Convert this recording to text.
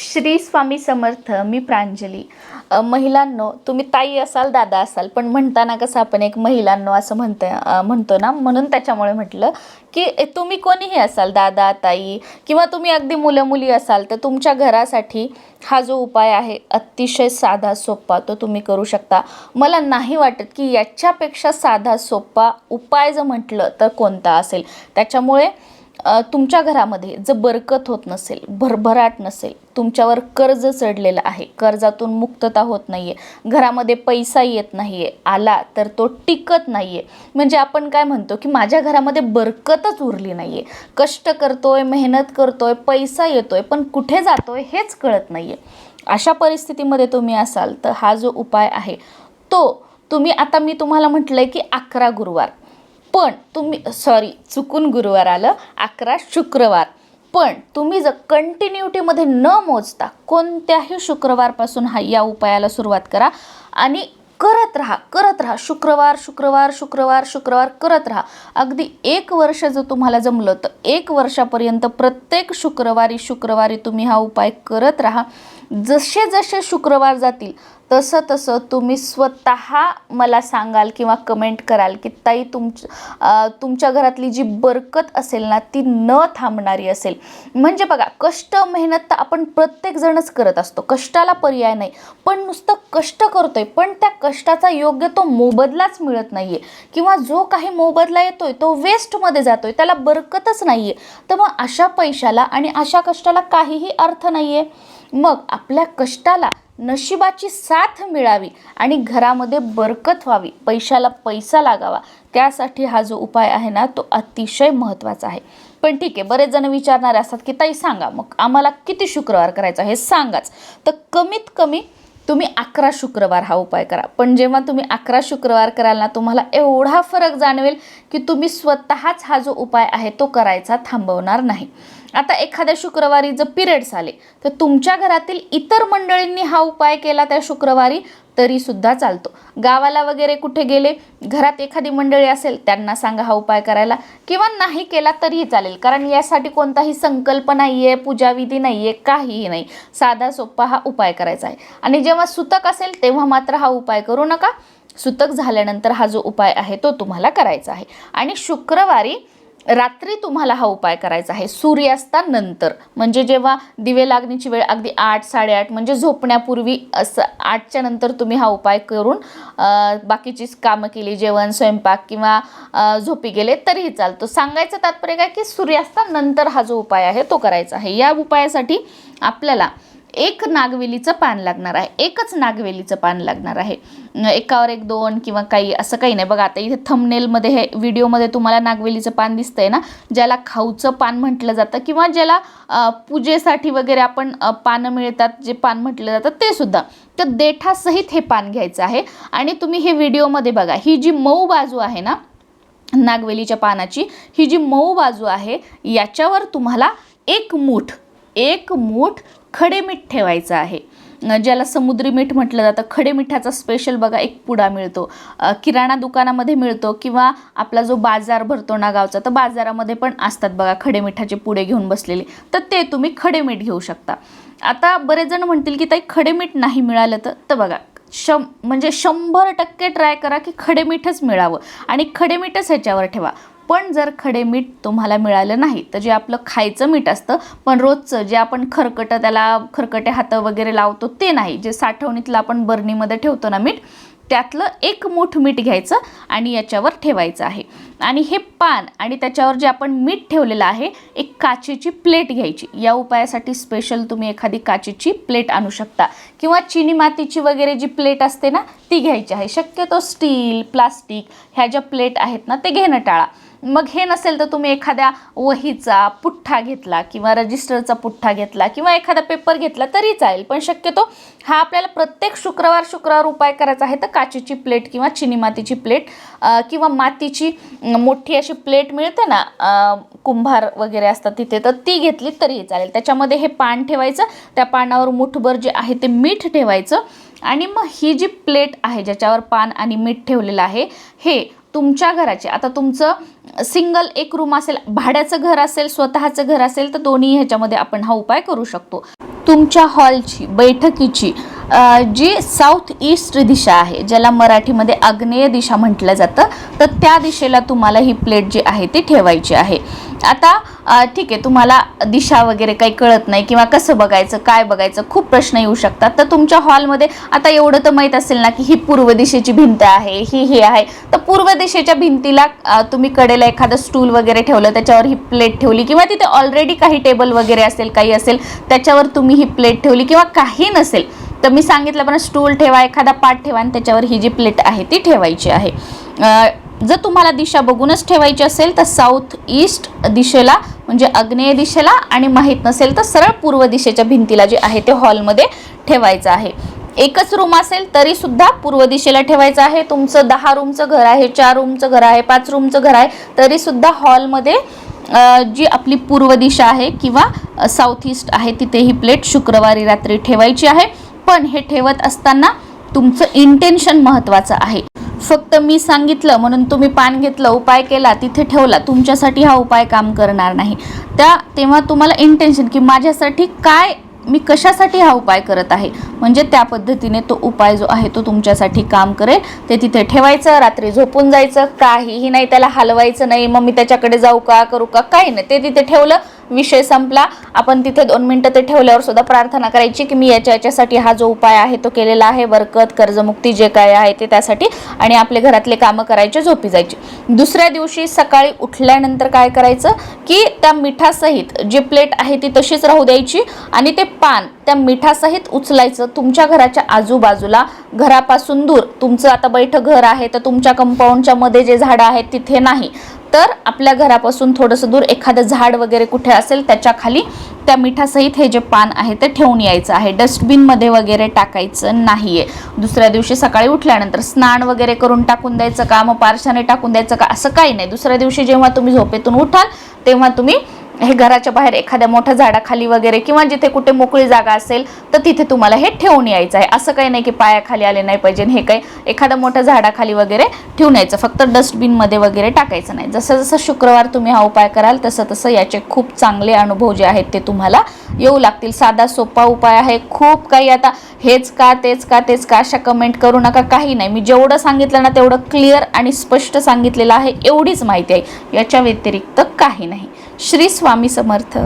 श्री स्वामी समर्थ मी प्रांजली. महिलांनो तुम्ही ताई असाल दादा असाल पण म्हणताना कसं आपण एक महिलांनो असं म्हणत म्हणतो ना म्हणून त्याच्यामुळे म्हटलं की तुम्ही कोणीही असाल दादा ताई किंवा तुम्ही अगदी मुलं मुली असाल तर तुमच्या घरासाठी हा जो उपाय आहे अतिशय साधा सोपा तो तुम्ही करू शकता. मला नाही वाटत की याच्यापेक्षा साधा सोपा उपाय जर म्हटलं तर कोणता असेल? त्याच्यामुळे तुमच्या घरामध्ये जर बरकत होत नसेल भरभराट नसेल तुमच्यावर कर्ज चढलेलं आहे कर्जातून मुक्तता होत नाही आहे घरामध्ये पैसा येत नाही आहे आला तर तो टिकत नाही आहे म्हणजे आपण काय म्हणतो की माझ्या घरामध्ये बरकतच उरली नाही आहे कष्ट करतोय मेहनत करतोय पैसा येतोय पण कुठे जातोय हेच कळत नाही आहे अशा परिस्थितीमध्ये तुम्ही असाल तर हा जो उपाय आहे तो तुम्ही आता मी तुम्हाला म्हटलं आहे की अकरा गुरुवार. पण तुम्ही सॉरी चुकून गुरुवार आलं अकरा शुक्रवार. पण तुम्ही जर कंटिन्युटीमध्ये न मोजता कोणत्याही शुक्रवारपासून हा या उपायाला सुरुवात करा आणि करत राहा करत राहा. शुक्रवार शुक्रवार शुक्रवार शुक्रवार करत राहा. अगदी एक वर्ष जर तुम्हाला जमलं तर एक वर्षापर्यंत प्रत्येक शुक्रवारी शुक्रवारी तुम्ही हा उपाय करत राहा. जसे जसे शुक्रवार जातील तसं तसं तुम्ही स्वतः मला सांगाल किंवा कमेंट कराल की ताई तुमच तुमच्या घरातली जी बरकत असेल ना ती न थांबणारी असेल. म्हणजे बघा कष्ट मेहनत तर आपण प्रत्येकजणच करत असतो. कष्टाला पर्याय नाही. पण नुसतं कष्ट करतोय पण त्या कष्टाचा योग्य तो मोबदलाच मिळत नाही आहे किंवा जो काही मोबदला येतोय तो वेस्टमध्ये जातोय. त्याला बरकतच नाही आहे तर मग अशा पैशाला आणि अशा कष्टाला काहीही अर्थ नाही आहे मग आपल्या कष्टाला नशिबाची साथ मिळावी आणि घरामध्ये बरकत व्हावी पैशाला पैसा लागावा त्यासाठी हा जो उपाय आहे ना तो अतिशय महत्त्वाचा आहे. पण ठीक आहे बरेच जण विचारणारे असतात की ताई सांगा मग आम्हाला किती शुक्रवार करायचा हे सांगाच. तर कमीत कमी तुम्ही अकरा शुक्रवार हा उपाय करा. पण जेव्हा तुम्ही अकरा शुक्रवार कराल ना तुम्हाला एवढा फरक जाणवेल की तुम्ही स्वतःच हा जो उपाय आहे तो करायचा थांबवणार नाही. आता एखाद्या शुक्रवारी जर पिरियड्स आले तर तुमच्या घरातील इतर मंडळींनी हा उपाय केला त्या शुक्रवारी तरीसुद्धा चालतो. गावाला वगैरे कुठे गेले घरात एखादी मंडळी असेल त्यांना सांगा हा उपाय करायला. किंवा नाही केला तरीही चालेल कारण यासाठी कोणताही संकल्प नाही आहे पूजाविधी नाही आहे काहीही नाही. साधा सोपा हा उपाय करायचा आहे. आणि जेव्हा सुतक असेल तेव्हा मात्र हा उपाय करू नका. सुतक झाल्यानंतर हा जो उपाय आहे तो तुम्हाला करायचा आहे. आणि शुक्रवारी रात्री तुम्हाला हा उपाय करायचा आहे. सूर्यास्तानंतर म्हणजे जेव्हा दिवे लागण्याची वेळ अगदी आठ साडेआठ म्हणजे झोपण्यापूर्वी असं आठच्या नंतर तुम्ही हा उपाय करून बाकीचीच कामं केली जेवण स्वयंपाक किंवा झोपी गेले तरीही चालतो. सांगायचं तात्पर्य काय की सूर्यास्तानंतर हा जो उपाय आहे तो करायचा आहे. या उपायासाठी आपल्याला एक नागवेलीचं पान लागणार आहे. एकच नागवेलीचं पान लागणार आहे. एकावर एक दोन किंवा काही असं काही नाही. बघा आता इथे थंबनेलमध्ये हे व्हिडिओमध्ये तुम्हाला नागवेलीचं पान दिसतंय ना ज्याला खाऊचं पान म्हटलं जातं किंवा ज्याला पूजेसाठी वगैरे आपण पानं मिळतात जे पान म्हटलं जातं ते सुद्धा. तर देठासहित हे पान घ्यायचं आहे. आणि तुम्ही हे व्हिडिओमध्ये बघा ही जी मऊ बाजू आहे ना नागवेलीच्या पानाची ही जी मऊ बाजू आहे याच्यावर तुम्हाला एक मूठ एक मूठ खडे मीठ ठेवायचं आहे. ज्याला समुद्री मीठ म्हटलं जातं. खडे मिठाचा स्पेशल बघा एक पुडा मिळतो. किराणा दुकानामध्ये मिळतो किंवा आपला जो बाजार भरतो ना गावचा तर बाजारामध्ये पण असतात बघा खडे मिठाचे पुडे घेऊन बसलेले. तर ते तुम्ही खडे मीठ घेऊ शकता. आता बरेच जण म्हणतील की ताई खडे मीठ नाही मिळालं तर तर बघा शं म्हणजे शंभर टक्के ट्राय करा की खडे मीठच मिळावं. आणि खडे मीठच ह्याच्यावर ठेवा. पण जर खडे मीठ तुम्हाला मिळालं नाही तर जे आपलं खायचं मीठ असतं पण रोजचं जे आपण खरकटं त्याला खरकटे हातं वगैरे लावतो ते नाही. जे साठवणीतलं आपण बर्नीमध्ये ठेवतो ना मीठ त्यातलं एक मूठ मीठ घ्यायचं आणि याच्यावर ठेवायचं आहे. आणि हे पान आणि त्याच्यावर जे आपण मीठ ठेवलेलं आहे एक काचेची प्लेट घ्यायची. या उपायासाठी स्पेशल तुम्ही एखादी काचेची प्लेट आणू शकता. किंवा चिनी मातीची वगैरे जी प्लेट असते ना ती घ्यायची आहे. शक्यतो स्टील प्लास्टिक ह्या ज्या प्लेट आहेत ना ते घेणं टाळा. मग हे नसेल तर तुम्ही एखाद्या वहीचा पुठ्ठा घेतला किंवा रजिस्टरचा पुठ्ठा घेतला किंवा एखादा पेपर घेतला तरी चालेल. पण शक्यतो हा आपल्याला प्रत्येक शुक्रवार शुक्रवार उपाय करायचा आहे तर काचेची प्लेट किंवा चिनी मातीची प्लेट किंवा मातीची मोठी अशी प्लेट मिळते ना कुंभार वगैरे असतात तिथे तर ती घेतली तरीही चालेल. त्याच्यामध्ये हे पान ठेवायचं. त्या पानावर मुठभर जे आहे ते मीठ ठेवायचं. आणि मग ही जी प्लेट आहे ज्याच्यावर पान आणि मीठ ठेवलेलं आहे हे तुमच्या घराचे. आता तुमचं सिंगल एक रूम असेल भाड्याचं घर असेल स्वतःचं घर असेल तर दोन्ही ह्याच्यामध्ये आपण हा उपाय करू शकतो. तुमच्या हॉलची बैठकीची जी साऊथ ईस्ट दिशा आहे ज्याला मराठीमध्ये आग्नेय दिशा म्हटलं जातं तर त्या दिशेला तुम्हाला ही प्लेट जी आहे ती ठेवायची आहे. आता ठीक आहे तुम्हाला दिशा वगैरे काही कळत नाही किंवा कसं बघायचं काय बघायचं खूप प्रश्न येऊ शकतात. तर तुमच्या हॉलमध्ये आता एवढं तर माहीत असेल ना की ही पूर्व दिशेची भिंत आहे ही हे आहे. तर पूर्व दिशेच्या भिंतीला तुम्ही कडेला एखादं स्टूल वगैरे ठेवलं त्याच्यावर ही प्लेट ठेवली किंवा तिथे ऑलरेडी काही टेबल वगैरे असेल काही असेल त्याच्यावर तुम्ही ही प्लेट ठेवली किंवा काही नसेल तर मी सांगितलं पण स्टूल ठेवा एखादा पाट ठेवा आणि त्याच्यावर ही जी प्लेट आहे ती ठेवायची आहे. जर तुम्हाला दिशा बघूनच ठेवायची असेल तर साऊथ ईस्ट दिशेला म्हणजे आग्नेय दिशेला आणि माहीत नसेल तर सरळ पूर्व दिशेच्या भिंतीला जे आहे ते हॉलमध्ये ठेवायचं आहे. एकच रूम असेल तरी सुद्धा पूर्व दिशेला ठेवायचं आहे. तुमचं दहा रूमचं घर आहे चार रूमचं घर आहे पाच रूमचं घर आहे तरी सुद्धा हॉलमध्ये जी आपली पूर्व दिशा आहे किंवा साऊथ ईस्ट आहे तिथे ही प्लेट शुक्रवारी रात्री ठेवायची आहे. पण हे ठेवत असताना तुमचं इंटेन्शन महत्त्वाचं आहे. फक्त मी सांगितलं म्हणून तुम्ही पान घेतलं उपाय केला तिथे ठेवला तुमच्यासाठी हा उपाय काम करणार नाही. त्या तेव्हा तुम्हाला इंटेन्शन की माझ्यासाठी काय मी कशासाठी हा उपाय करत आहे? म्हणजे त्या पद्धतीने तो उपाय जो आहे तो तुमच्यासाठी काम करेल. ते तिथे ठेवायचं रात्री झोपून जायचं काहीही नाही त्याला हलवायचं नाही मग मी त्याच्याकडे जाऊ का करू का काही नाही. ते तिथे ठेवलं विषय संपला. आपण तिथे दोन मिनटं ते ठेवल्यावर सुद्धा प्रार्थना करायची की मी याच्या याच्यासाठी हा जो उपाय आहे तो केलेला आहे. बरकत कर्जमुक्ती जे काय आहे ते त्यासाठी आणि आपले घरातले कामं करायचे झोपी जायची. दुसऱ्या दिवशी सकाळी उठल्यानंतर काय करायचं की त्या मिठासहित जी प्लेट आहे ती तशीच राहू द्यायची आणि ते पान त्या मिठासहित उचलायचं. तुमच्या घराच्या आजूबाजूला घरापासून दूर. तुमचं आता बैठं घर आहे तर तुमच्या कंपाऊंडच्या मध्ये जे झाडं आहेत तिथे नाही. तर आपल्या घरापासून थोडंसं दूर एखादं झाड वगैरे कुठे असेल त्याच्याखाली त्या मिठासहित हे जे पान आहे ते ठेवून यायचं आहे. डस्टबिनमध्ये वगैरे टाकायचं नाही आहे दुसऱ्या दिवशी सकाळी उठल्यानंतर स्नान वगैरे करून टाकून द्यायचं का? मग पारशाने टाकून द्यायचं का? असं काही नाही. दुसऱ्या दिवशी जेव्हा तुम्ही झोपेतून उठाल तेव्हा तुम्ही हे घराच्या बाहेर एखाद्या मोठ्या झाडाखाली वगैरे किंवा जिथे कुठे मोकळी जागा असेल तर तिथे तुम्हाला हे ठेवून यायचं आहे. असं काही नाही की पायाखाली आले नाही पाहिजे हे काही एखाद्या मोठ्या झाडाखाली वगैरे ठेवून यायचं फक्त डस्टबिनमध्ये वगैरे टाकायचं नाही. जसं जसं शुक्रवार तुम्ही हा उपाय कराल तसं तसं याचे खूप चांगले अनुभव जे आहेत ते तुम्हाला येऊ लागतील. साधा सोपा उपाय आहे. खूप काही आता हेच का तेच का तेच का अशा कमेंट करू नका. काही नाही. मी जेवढं सांगितलं ना तेवढं क्लिअर आणि स्पष्ट सांगितलेलं आहे. एवढीच माहिती आहे. याच्या व्यतिरिक्त काही नाही. श्री स्वामी समर्थ.